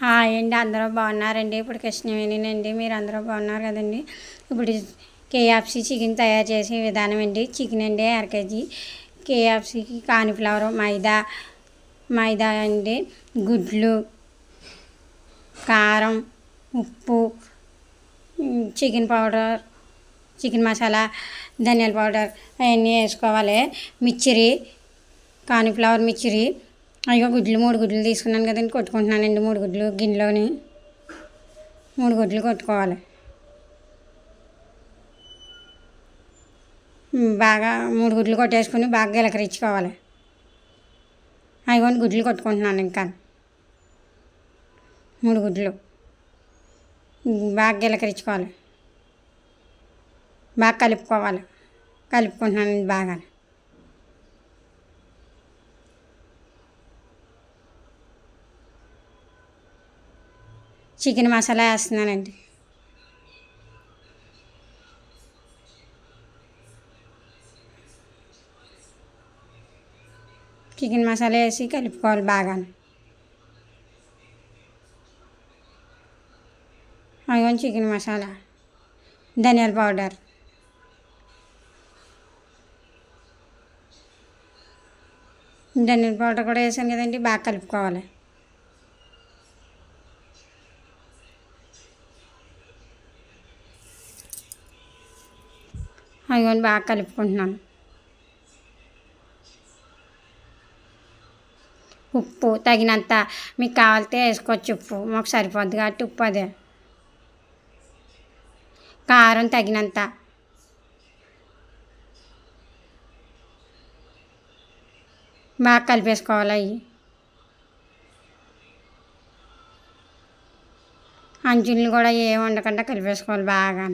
Hi అండి అందరూ బాగున్నారండి? ఇప్పుడు కృష్ణవేణినండి మీరు అందరూ బాగున్నారు కదండి? ఇప్పుడు కేఎఫ్సి చికెన్ తయారు చేసే విధానం అండి. చికెన్ అండి అరకేజీ కేఎఫ్సికి కాలీఫ్లవర్ మైదా మైదా అండి. గుడ్లు కారం ఉప్పు చికెన్ పౌడర్ చికెన్ మసాలా ధనియాల పౌడర్ అవన్నీ వేసుకోవాలి. మిక్చరీ కాలీఫ్లవర్ మిక్చరీ అయ్యో గుడ్లు మూడు గుడ్లు తీసుకున్నాను కదండి కొట్టుకుంటున్నానండి మూడు గుడ్లు గిన్నెలోని. మూడు గుడ్లు కొట్టుకోవాలి. బాగా మూడు గుడ్లు కొట్టేసుకుని బాగా గిలకరించుకోవాలి అవి గుడ్లు కొట్టుకుంటున్నాను ఇంకా. మూడు గుడ్లు. బాగా గిలకరించుకోవాలి బాగా కలుపుకోవాలి. కలుపుకుంటున్నానండి బాగా. చికెన్ మసాలా వేస్తున్నానండి. చికెన్ మసాలా వేసి కలుపుకోవాలి బాగా అదిగో చికెన్ మసాలా ధనియాల పౌడర్. ధనియాల పౌడర్ కూడా వేసాను కదండి బాగా కలుపుకోవాలి. అవి బాగా కలుపుకుంటున్నాను. ఉప్పు తగినంత మీకు కావాలితే వేసుకోవచ్చు ఉప్పు. మాకు సరిపోద్ది కాబట్టి ఉప్పు అదే. కారం తగినంత. బాగా కలిపేసుకోవాలి అవి. అంచుల్ని కూడా ఏమి ఉండకుండా కలిపేసుకోవాలి బాగా.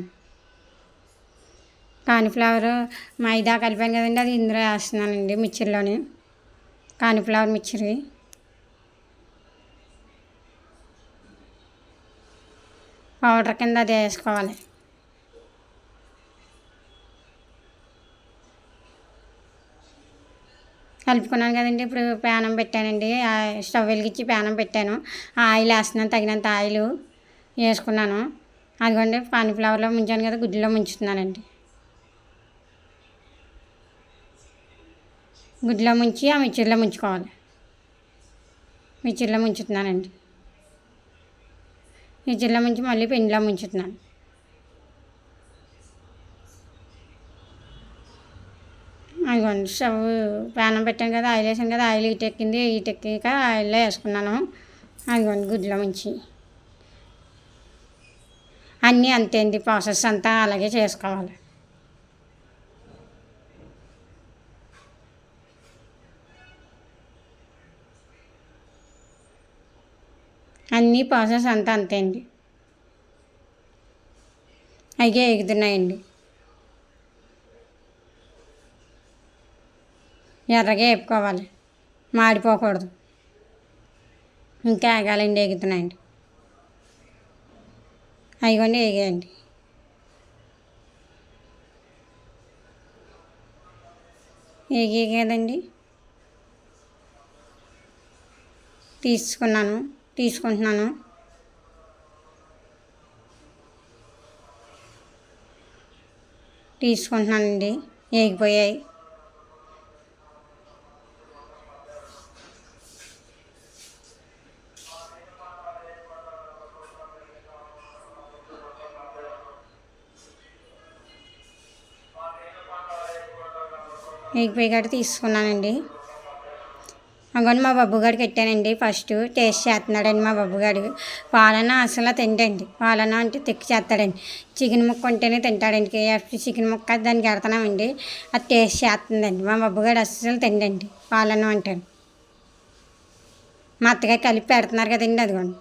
కాలీఫ్లవర్ మైదా కలిపాను కదండి అది ఇందులో వేస్తున్నానండి మిక్చర్లోని. Cauliflower mixture. పౌడర్ కింద అది వేసుకోవాలి. కలుపుకున్నాను కదండి ఇప్పుడు ప్యానం పెట్టానండి. స్టవ్ వెలిగించి ప్యానం పెట్టాను. ఆయిల్ వేస్తున్నాను తగినంత ఆయిల్ వేసుకున్నాను. అదిగోండి కానిఫ్లవర్లో ముంచాను కదా గుడ్డులో ముంచుతున్నానండి. గుడ్లో ముంచి ఆ మిక్చర్లో ముంచుకోవాలి. మిక్చర్లో ముంచుతున్నానండి. మిక్చర్లో ముంచి మళ్ళీ పిండిలో ముంచుతున్నాను. అదిగోండి స్టవ్ ప్యానం పెట్టాను కదా ఆయిల్ వేసాను కదా ఆయిల్ ఇటు ఎక్కింది. ఇటు ఎక్కాక ఆయిల్లో వేసుకున్నాను. అదిగోండి గుడ్లో ముంచి. అన్నీ అంతే అండి ప్రాసెస్ అంతా అలాగే చేసుకోవాలి. అన్నీ ప్రాసెస్ అంతా అంతే అండి. అయ్యే ఎగుతున్నాయండి. ఎర్రగా వేపుకోవాలి. మాడిపోకూడదు. ఇంకా ఎగాలండి ఎగుతున్నాయండి. అవి ఎగేయండి. ఏగే కదండి. తీసుకున్నాను. తీసుకుంటున్నాను. తీసుకుంటున్నానండి. వేగిపోయాయి వేగిపోయి గట్టి తీసుకున్నానండి. అందుకని మా బాబుగాడికి పెట్టానండి. ఫస్ట్ టేస్ట్ చేస్తున్నాడండి మా బబ్బుగాడు పాలన అసలు తింటండి పాలన అంటే తెక్కి చేస్తాడండి. చికెన్ ముక్క ఉంటేనే తింటాడండి. కేఎఫ్సీ చికెన్ ముక్క దానికి ఎడతామండి అది టేస్ట్ చేస్తుందండి. మా బబ్బుగాడు అస్సలు తిండండి. పాలన అంటే మా అత్తగారు కలిపి పెడుతున్నారు కదండి అదిగోండి.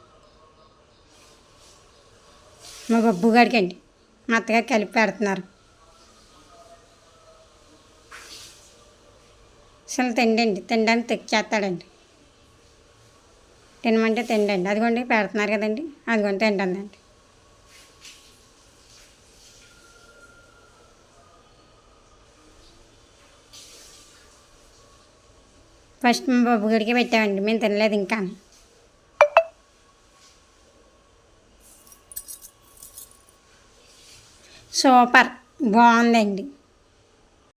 మా బబ్బుగాడికి అండి మా అత్తగారు కలిపి పెడుతున్నారు. అసలు తిండండి. తినడానికి తెచ్చేస్తాడండి. తినమంటే తిండండి. అదిగోండి పెడుతున్నారు కదండి. అదిగోండి తింటుందండి ఫస్ట్ మా బాబు గడికి పెట్టామండి. మేము తినలేదు ఇంకా. సూపర్. బాగుందండి.